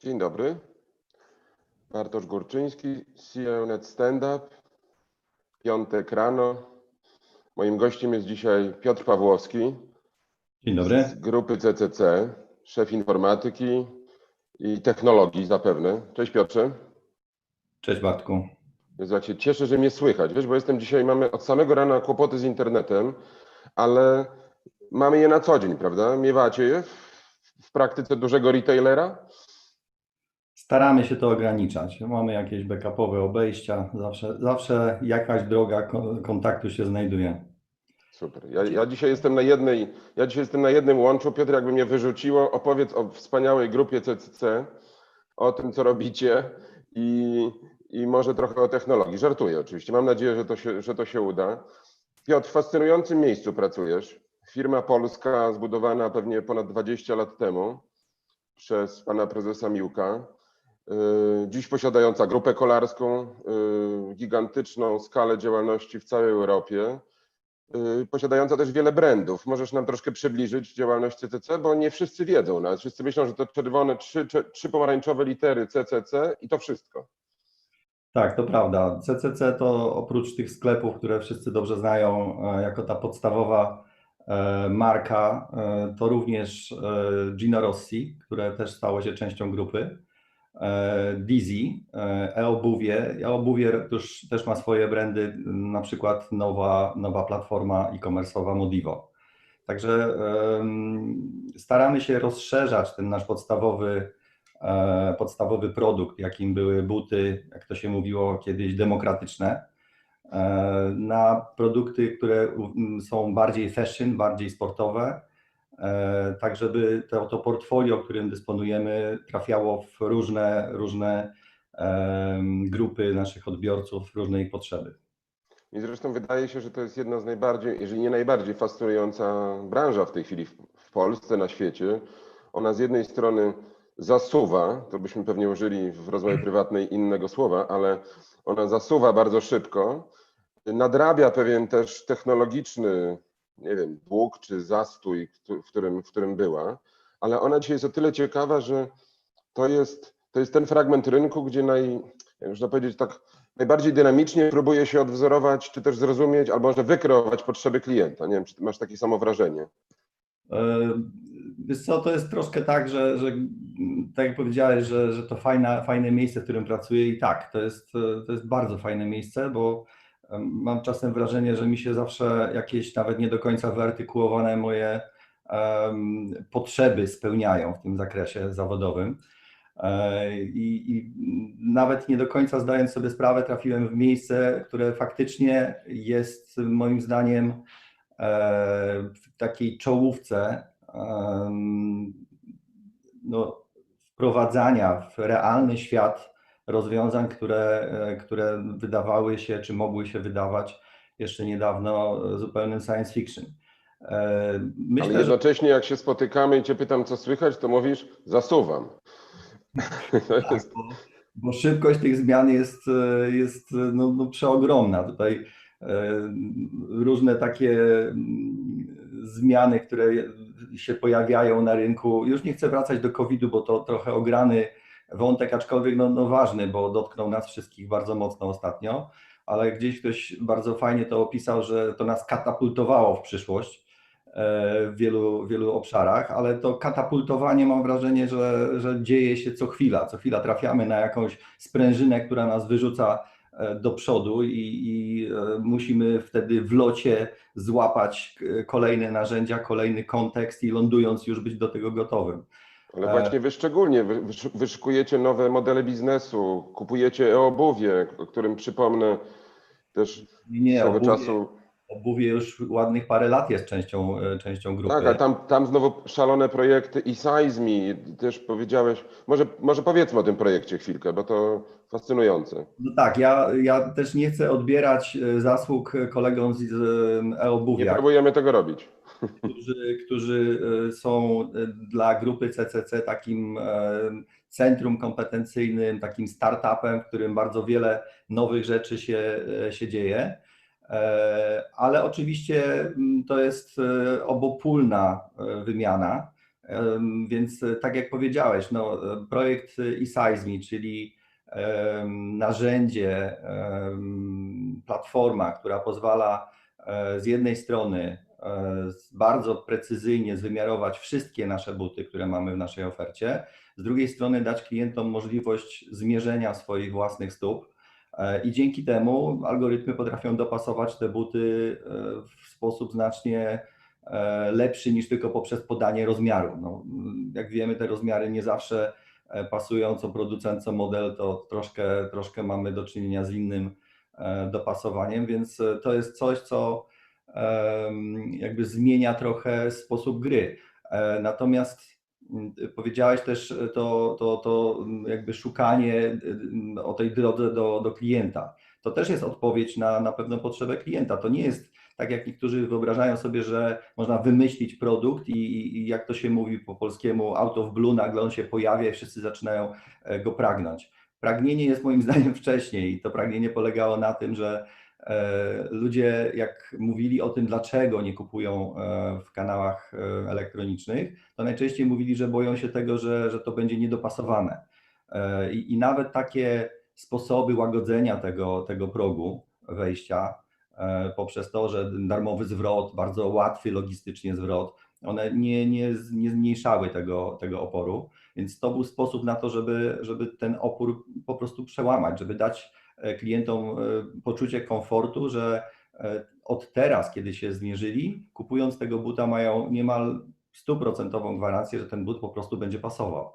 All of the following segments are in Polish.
Dzień dobry. Bartosz Górczyński, CIONet Stand Up. Piątek rano. Moim gościem jest dzisiaj Piotr Pawłowski Dzień dobry. z grupy CCC, szef informatyki i technologii zapewne. Cześć Piotrze. Cześć Bartku. Się cieszę, że mnie słychać, wiesz, bo jestem dzisiaj, mamy od samego rana kłopoty z internetem, ale mamy je na co dzień, prawda? Miewacie je w, w praktyce dużego retailera? Staramy się to ograniczać. Mamy jakieś backupowe obejścia, zawsze, zawsze jakaś droga ko- kontaktu się znajduje. Super. Ja, ja dzisiaj jestem na jednej, ja dzisiaj jestem na jednym łączu. Piotr, jakby mnie wyrzuciło, opowiedz o wspaniałej grupie CCC, o tym, co robicie i, i może trochę o technologii. Żartuję oczywiście. Mam nadzieję, że to się, że to się uda. Piotr, w fascynującym miejscu pracujesz. Firma polska zbudowana pewnie ponad 20 lat temu przez pana prezesa Miłka. Yy, Dziś posiadająca grupę kolarską, yy, gigantyczną skalę działalności w całej Europie yy, posiadająca też wiele brandów. Możesz nam troszkę przybliżyć działalność CCC, bo nie wszyscy wiedzą. Nawet wszyscy myślą, że to czerwone, trzy, trzy pomarańczowe litery CCC i to wszystko. Tak, to prawda. CCC to oprócz tych sklepów, które wszyscy dobrze znają e, jako ta podstawowa e, marka, e, to również Gino Rossi, które też stało się częścią grupy. E, Dizzy, e-obuwie. E-obuwie też, też ma swoje brandy, na przykład nowa, nowa platforma e-commerce'owa Modivo. Także staramy się rozszerzać ten nasz podstawowy, e, podstawowy produkt, jakim były buty, jak to się mówiło kiedyś, demokratyczne, e, na produkty, które są bardziej fashion, bardziej sportowe, tak żeby to, to portfolio, którym dysponujemy, trafiało w różne, różne grupy naszych odbiorców, różne ich potrzeby. I zresztą wydaje się, że to jest jedna z najbardziej, jeżeli nie najbardziej fascynująca branża w tej chwili w Polsce, na świecie. Ona z jednej strony zasuwa, to byśmy pewnie użyli w rozmowie prywatnej innego słowa, ale ona zasuwa bardzo szybko, nadrabia pewien też technologiczny, nie wiem, dług czy zastój, w którym, w którym była, ale ona dzisiaj jest o tyle ciekawa, że to jest, to jest ten fragment rynku, gdzie naj, można powiedzieć tak, najbardziej dynamicznie próbuje się odwzorować, czy też zrozumieć, albo może wykreować potrzeby klienta. Nie wiem, czy masz takie samo wrażenie. E, Wiesz co, to jest troszkę tak, że, że tak jak powiedziałeś, że, że to fajna, fajne miejsce, w którym pracuję i tak, to jest, to jest bardzo fajne miejsce, bo mam czasem wrażenie, że mi się zawsze jakieś nawet nie do końca wyartykułowane moje potrzeby spełniają w tym zakresie zawodowym. E, I, I nawet nie do końca zdając sobie sprawę, trafiłem w miejsce, które faktycznie jest moim zdaniem e, w takiej czołówce no, wprowadzania w realny świat rozwiązań, które, e, które wydawały się, czy mogły się wydawać jeszcze niedawno zupełnym science fiction. E, Ale Myślę, że jednocześnie jak się spotykamy i cię pytam, co słychać, to mówisz, zasuwam. Tak, jest, bo, bo szybkość tych zmian jest, e, jest no, no, przeogromna. Tutaj e, różne takie mm, zmiany, które się pojawiają na rynku. Już nie chcę wracać do COVID-u, bo to trochę ograny wątek, aczkolwiek no, no ważny, bo dotknął nas wszystkich bardzo mocno ostatnio, ale gdzieś ktoś bardzo fajnie to opisał, że to nas katapultowało w przyszłość e, w wielu, wielu obszarach, ale to katapultowanie mam wrażenie, że, że dzieje się co chwila. Co chwila trafiamy na jakąś sprężynę, która nas wyrzuca e, do przodu i, i e, musimy wtedy w locie złapać kolejne narzędzia, kolejny kontekst i lądując już być do tego gotowym. Ale właśnie wy szczególnie wy- wysz- wyszukujecie nowe modele biznesu, kupujecie e-obuwie, o którym przypomnę też Nie, swego obuwie, czasu. obuwie już ładnych parę lat jest częścią, e, częścią grupy. Tak, a tam, tam znowu szalone projekty i Size Me, też powiedziałeś, może, może powiedzmy o tym projekcie chwilkę, bo to fascynujące. No tak, ja, ja też nie chcę odbierać e, zasług kolegom z z Nie e-obuwia. próbujemy tego robić. Którzy, którzy e, są e, dla grupy CCC takim e, centrum kompetencyjnym, takim startupem, w którym bardzo wiele nowych rzeczy się, się dzieje. Ale oczywiście to jest obopólna wymiana. Więc tak jak powiedziałeś, no, projekt eSeismi, czyli narzędzie, platforma, która pozwala z jednej strony bardzo precyzyjnie zwymiarować wszystkie nasze buty, które mamy w naszej ofercie, z drugiej strony dać klientom możliwość zmierzenia swoich własnych stóp e, i dzięki temu algorytmy potrafią dopasować te buty e, w sposób znacznie e, lepszy niż tylko poprzez podanie rozmiaru. No, jak wiemy, te rozmiary nie zawsze e, pasują co producent, co model, to troszkę, troszkę mamy do czynienia z innym e, dopasowaniem, więc e, to jest coś, co jakby zmienia trochę sposób gry. E, Natomiast mm, powiedziałeś też e, to, to, to mm, jakby szukanie mm, o tej drodze do, do klienta. To też jest odpowiedź na, na pewną potrzebę klienta. To nie jest tak, jak niektórzy wyobrażają sobie, że można wymyślić produkt i, i- jak to się mówi po polskiemu, out of blue, nagle on się pojawia i wszyscy zaczynają e, go pragnąć. Pragnienie jest moim zdaniem wcześniej i to pragnienie polegało na tym, że e, ludzie jak mówili o tym, dlaczego nie kupują e, w kanałach e, elektronicznych, to najczęściej mówili, że boją się tego, że, że to będzie niedopasowane. E, I, I nawet takie sposoby łagodzenia tego, tego progu wejścia e, poprzez to, że darmowy zwrot, bardzo łatwy logistycznie zwrot, one nie, nie, nie zmniejszały tego, tego oporu, więc to był sposób na to, żeby, żeby ten opór po prostu przełamać, żeby dać e, klientom e, poczucie komfortu, że e, od teraz, kiedy się zmierzyli, kupując tego buta, mają niemal stuprocentową gwarancję, że ten but po prostu będzie pasował.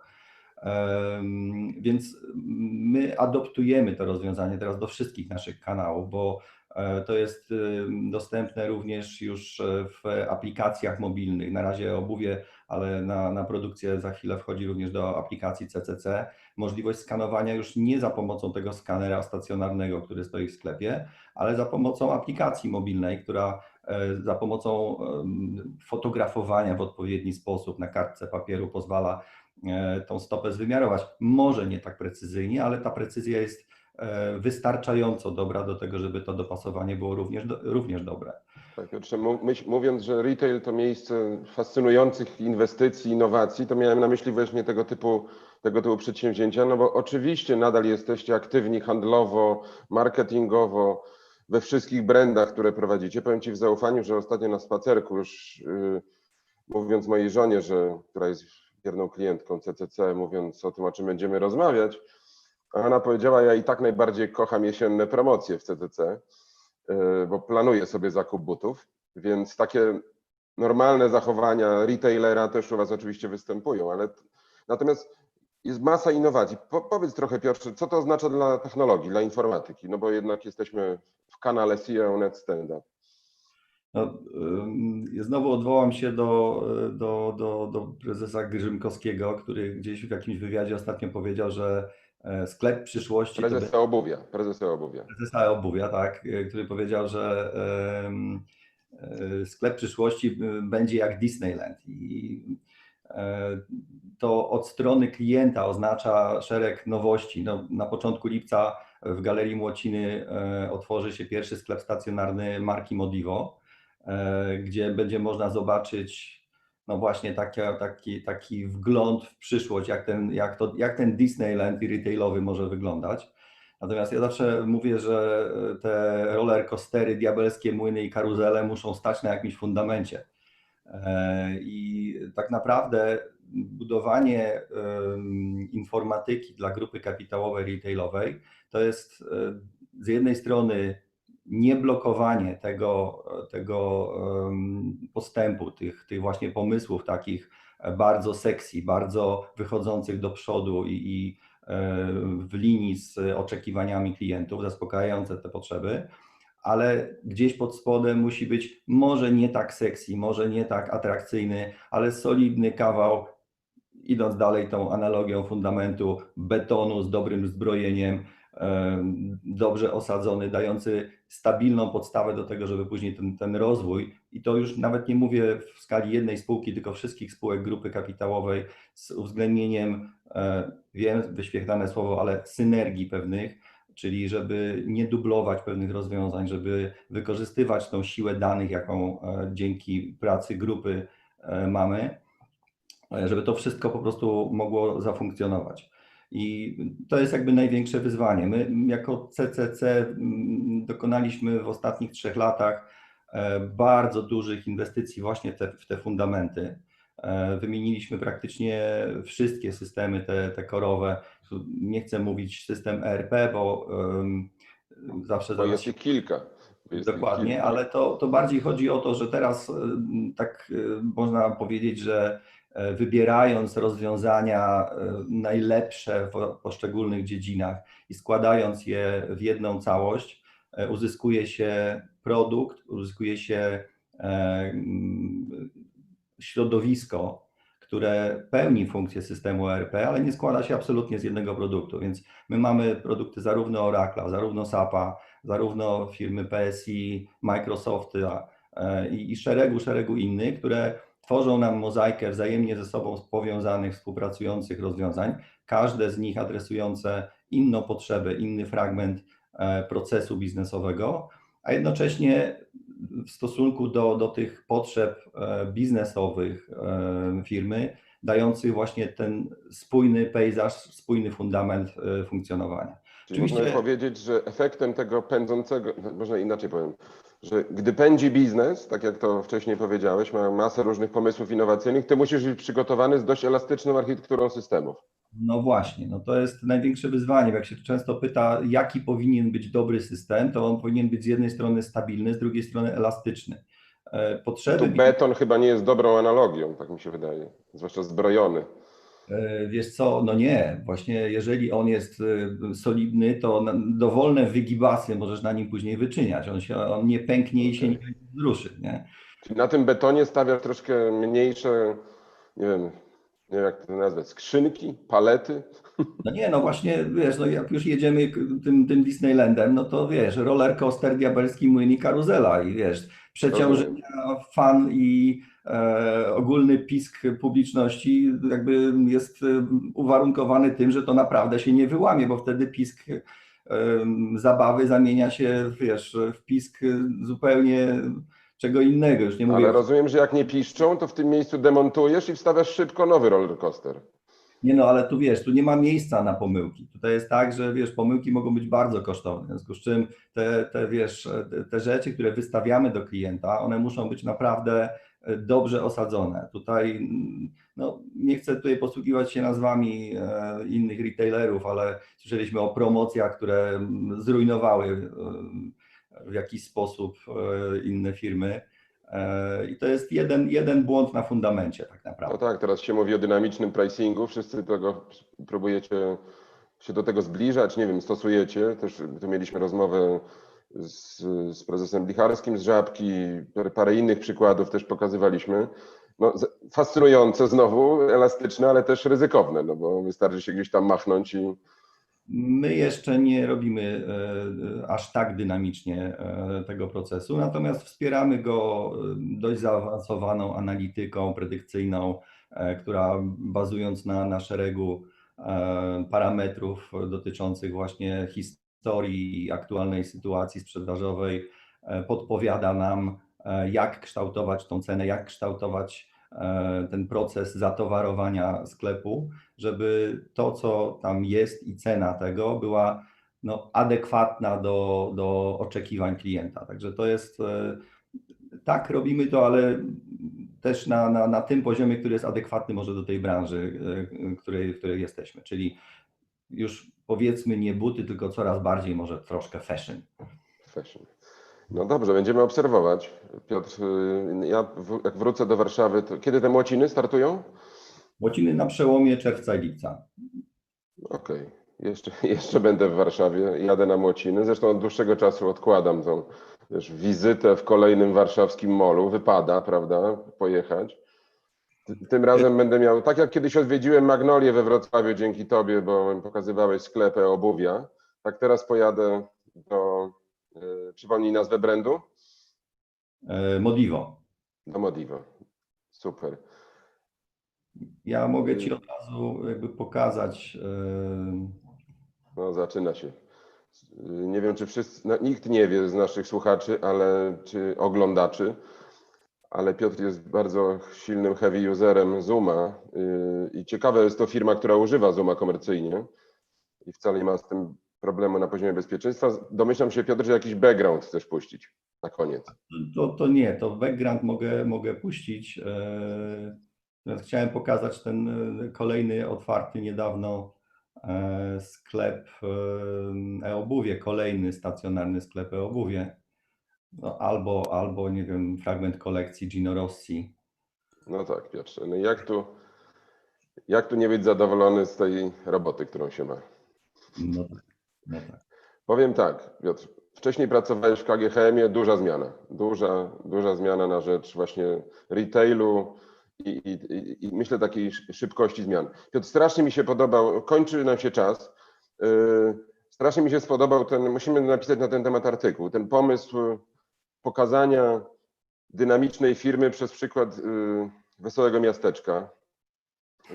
Więc my adoptujemy to rozwiązanie teraz do wszystkich naszych kanałów, bo e, to jest em, dostępne również już e, w aplikacjach mobilnych. Na razie obuwie, ale na, na produkcję za chwilę wchodzi również do aplikacji CCC. Możliwość skanowania już nie za pomocą tego skanera stacjonarnego, który stoi w sklepie, ale za pomocą aplikacji mobilnej, która e, za pomocą fotografowania w odpowiedni sposób na kartce papieru pozwala e, tą stopę zwymiarować. Może nie tak precyzyjnie, ale ta precyzja jest e, wystarczająco dobra do tego, żeby to dopasowanie było również, również dobre. Tak, myśl, mówiąc, że retail to miejsce fascynujących inwestycji, innowacji, to miałem na myśli właśnie tego typu, tego typu przedsięwzięcia, no bo oczywiście nadal jesteście aktywni handlowo, marketingowo, we wszystkich brandach, które prowadzicie. Powiem Ci w zaufaniu, że ostatnio na spacerku już yy, mówiąc mojej żonie, że, która jest wierną klientką CCC, mówiąc o tym, o czym będziemy rozmawiać, ona powiedziała, ja i tak najbardziej kocham jesienne promocje w CCC, yy, bo planuję sobie zakup butów, więc takie normalne zachowania retailera też u Was oczywiście występują, ale natomiast jest masa innowacji. Po, powiedz trochę Piotrze, co to oznacza dla technologii, dla informatyki, no bo jednak jesteśmy w kanale CEO Net Stand. No, ym, znowu odwołam się do, do, do, do prezesa Grzymkowskiego, który gdzieś w jakimś wywiadzie ostatnio powiedział, że e, sklep przyszłości to Prezesa obuwia, prezesa obuwia. prezesa obuwia, tak, e, który powiedział, że e, sklep przyszłości e, będzie jak Disneyland. I e, to od strony klienta oznacza szereg nowości. No, na początku lipca w Galerii Młociny e, otworzy się pierwszy sklep stacjonarny marki Modivo, e, gdzie będzie można zobaczyć no właśnie taki, taki, taki wgląd w przyszłość, jak ten, jak, to, jak ten Disneyland i retailowy może wyglądać. Natomiast ja zawsze mówię, że te roller coastery, diabelskie młyny i karuzele muszą stać na jakimś fundamencie. E, I tak naprawdę budowanie informatyki dla grupy kapitałowej retailowej to jest e, z jednej strony nie blokowanie tego, tego postępu, tych, tych właśnie pomysłów takich bardzo sexy, bardzo wychodzących do przodu i, i e, w linii z oczekiwaniami klientów, zaspokajające te potrzeby, ale gdzieś pod spodem musi być może nie tak sexy, może nie tak atrakcyjny, ale solidny kawał, idąc dalej tą analogią fundamentu betonu z dobrym zbrojeniem, em, dobrze osadzony, dający stabilną podstawę do tego, żeby później ten, ten rozwój, i to już nawet nie mówię w skali jednej spółki, tylko wszystkich spółek grupy kapitałowej z uwzględnieniem, wiem, wyświetlane słowo, ale synergii pewnych, czyli żeby nie dublować pewnych rozwiązań, żeby wykorzystywać tą siłę danych, jaką dzięki pracy grupy mamy, e, żeby to wszystko po prostu mogło zafunkcjonować. I to jest jakby największe wyzwanie. My jako CCC mm, dokonaliśmy w ostatnich trzech latach e, bardzo dużych inwestycji właśnie te, w te fundamenty. E, Wymieniliśmy praktycznie wszystkie systemy te, te korowe. Nie chcę mówić system ERP, bo em, zawsze Bo jest się ich kilka. Jest Dokładnie, kilka. ale to, to bardziej chodzi o to, że teraz tak można powiedzieć, że wybierając rozwiązania y, najlepsze w poszczególnych dziedzinach i składając je w jedną całość, e, uzyskuje się produkt, uzyskuje się e, mm, środowisko, które pełni funkcję systemu ERP, ale nie składa się absolutnie z jednego produktu. Więc my mamy produkty zarówno Oracle'a, zarówno SAP-a, zarówno firmy PSI, Microsofty e, i, i szeregu, szeregu innych, które tworzą nam mozaikę wzajemnie ze sobą powiązanych, współpracujących rozwiązań, każde z nich adresujące inną potrzebę, inny fragment e, procesu biznesowego, a jednocześnie w stosunku do, do tych potrzeb e, biznesowych e, firmy, dających właśnie ten spójny pejzaż, spójny fundament e, funkcjonowania. Czyli Oczywiście- można powiedzieć, że efektem tego pędzącego, można inaczej powiem, że gdy pędzi biznes, tak jak to wcześniej powiedziałeś, ma masę różnych pomysłów innowacyjnych, ty musisz być przygotowany z dość elastyczną architekturą systemów. No właśnie, no to jest największe wyzwanie. bo Jak się często pyta, jaki powinien być dobry system, to on powinien być z jednej strony stabilny, z drugiej strony elastyczny. E, Potrzeby. Tu beton chyba nie jest dobrą analogią, tak mi się wydaje, zwłaszcza zbrojony. E, Wiesz co, no nie, właśnie jeżeli on jest e, solidny, to dowolne wygibasy możesz na nim później wyczyniać. On, się, on nie pęknie i się nie wzruszy, nie? Czyli na tym betonie stawiasz troszkę mniejsze, nie wiem, nie wiem jak to nazwać, skrzynki, palety. No nie, no właśnie, wiesz, no jak już jedziemy tym, tym Disneylandem, no to wiesz, roller coaster, diabelski młyn i karuzela i wiesz, przeciążenia, fan i e, ogólny pisk publiczności jakby jest e, uwarunkowany tym, że to naprawdę się nie wyłamie, bo wtedy pisk e, zabawy zamienia się, wiesz, w pisk zupełnie czego innego, już nie mówię Ale rozumiem, że jak nie piszczą, to w tym miejscu demontujesz i wstawiasz szybko nowy roller coaster. Nie no, ale tu wiesz, tu nie ma miejsca na pomyłki. Tutaj jest tak, że wiesz, pomyłki mogą być bardzo kosztowne. W związku z czym te, te wiesz, te, rzeczy, które wystawiamy do klienta, one muszą być naprawdę e, dobrze osadzone. Tutaj mm, no, nie chcę tutaj posługiwać się nazwami e, innych retailerów, ale słyszeliśmy o promocjach, które mm, zrujnowały e, w jakiś sposób inne firmy. E, I to jest jeden, jeden błąd na fundamencie tak naprawdę. No tak, teraz się mówi o dynamicznym pricingu, wszyscy tego próbujecie się do tego zbliżać, nie wiem, stosujecie. Też tu mieliśmy rozmowę z, z prezesem Blicharskim z Żabki, parę- innych przykładów też pokazywaliśmy. No, fascynujące znowu, elastyczne, ale też ryzykowne, no bo wystarczy się gdzieś tam machnąć i My jeszcze nie robimy e, aż tak dynamicznie e, tego procesu, natomiast wspieramy go e, dość zaawansowaną analityką predykcyjną, która bazując na, na szeregu parametrów dotyczących właśnie historii i aktualnej sytuacji sprzedażowej, podpowiada nam, jak kształtować tą cenę, jak kształtować ten proces zatowarowania sklepu żeby to, co tam jest i cena tego była no, adekwatna do, do oczekiwań klienta. Także to jest, e, tak robimy to, ale też na, na, na tym poziomie, który jest adekwatny może do tej branży, e, której, w której jesteśmy, czyli już powiedzmy nie buty, tylko coraz bardziej może troszkę fashion. fashion. No dobrze, będziemy obserwować. Piotr, y, ja w, jak wrócę do Warszawy, to kiedy te młociny startują? Łociny na przełomie czerwca i lipca. Okej, jeszcze, jeszcze będę w Warszawie, jadę na Młociny. Zresztą od dłuższego czasu odkładam tą wiesz, wizytę w kolejnym warszawskim molu. Wypada, prawda, pojechać. Ty- Tym razem będę miał, tak jak kiedyś odwiedziłem Magnolię we Wrocławiu dzięki Tobie, bo pokazywałeś sklepy obuwia, tak teraz pojadę do, przypomnij nazwę brandu? E, Modivo. Do Modivo. Super. Ja mogę Ci od razu jakby pokazać e, No, zaczyna się. Nie wiem, czy wszyscy, no, nikt nie wie z naszych słuchaczy, ale czy oglądaczy, ale Piotr jest bardzo silnym heavy userem Zooma i ciekawe jest to firma, która używa Zooma komercyjnie i wcale nie ma z tym problemu na poziomie bezpieczeństwa. Domyślam się, Piotr, że jakiś background chcesz puścić na koniec. To, to nie, to background mogę, mogę puścić. e, Chciałem pokazać ten e, kolejny otwarty niedawno e, sklep e-obuwie, kolejny stacjonarny sklep e-obuwie. No, albo, albo, nie wiem, fragment kolekcji Gino Rossi. No tak, Piotrze. No jak tu, jak tu nie być zadowolony z tej roboty, którą się ma? No tak, no tak. Powiem tak, Piotr. Wcześniej pracowałeś w KGHM-ie, duża zmiana. Duża, duża zmiana na rzecz właśnie retailu i, i, i, myślę takiej sz- szybkości zmian. Piotr, strasznie mi się podobał, kończy nam się czas. Yy, strasznie mi się spodobał ten, musimy napisać na ten temat artykuł, ten pomysł pokazania dynamicznej firmy przez przykład yy, wesołego miasteczka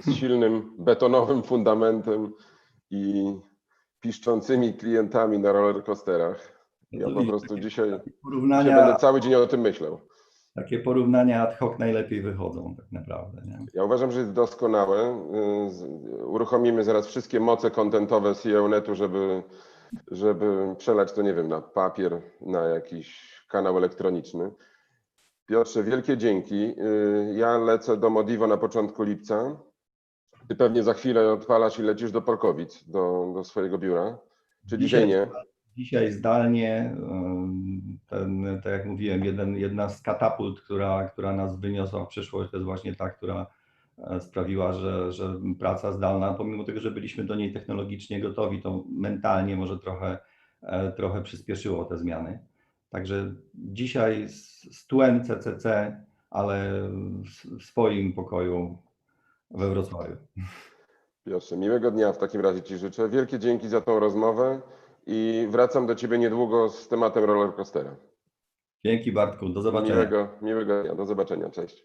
z silnym betonowym fundamentem i piszczącymi klientami na rollercoasterach. Ja po prostu dzisiaj, dzisiaj Porównania, będę cały dzień o tym myślał. takie porównania ad hoc najlepiej wychodzą tak naprawdę. Nie? Ja uważam, że jest doskonałe. Y, Uruchomimy zaraz wszystkie moce kontentowe CEO-netu, żeby, żeby przelać to, nie wiem, na papier, na jakiś kanał elektroniczny. Piotrze, wielkie dzięki. Y, Ja lecę do Modivo na początku lipca. Ty pewnie za chwilę odpalasz i lecisz do Polkowic, do, do swojego biura. Czy dzisiaj nie? Dzisiaj zdalnie, ten, tak jak mówiłem, jeden, jedna z katapult, która, która nas wyniosła w przyszłość, to jest właśnie ta, która e, sprawiła, że, że praca zdalna, pomimo tego, że byliśmy do niej technologicznie gotowi, to mentalnie może trochę, e, trochę przyspieszyło te zmiany. Także dzisiaj z, z tłem CCC, ale w swoim pokoju we Wrocławiu. Piotrze, miłego dnia w takim razie Ci życzę. Wielkie dzięki za tą rozmowę i wracam do Ciebie niedługo z tematem rollercoastera. Dzięki Bartku, do zobaczenia. Miłego, miłego dnia, do zobaczenia, cześć.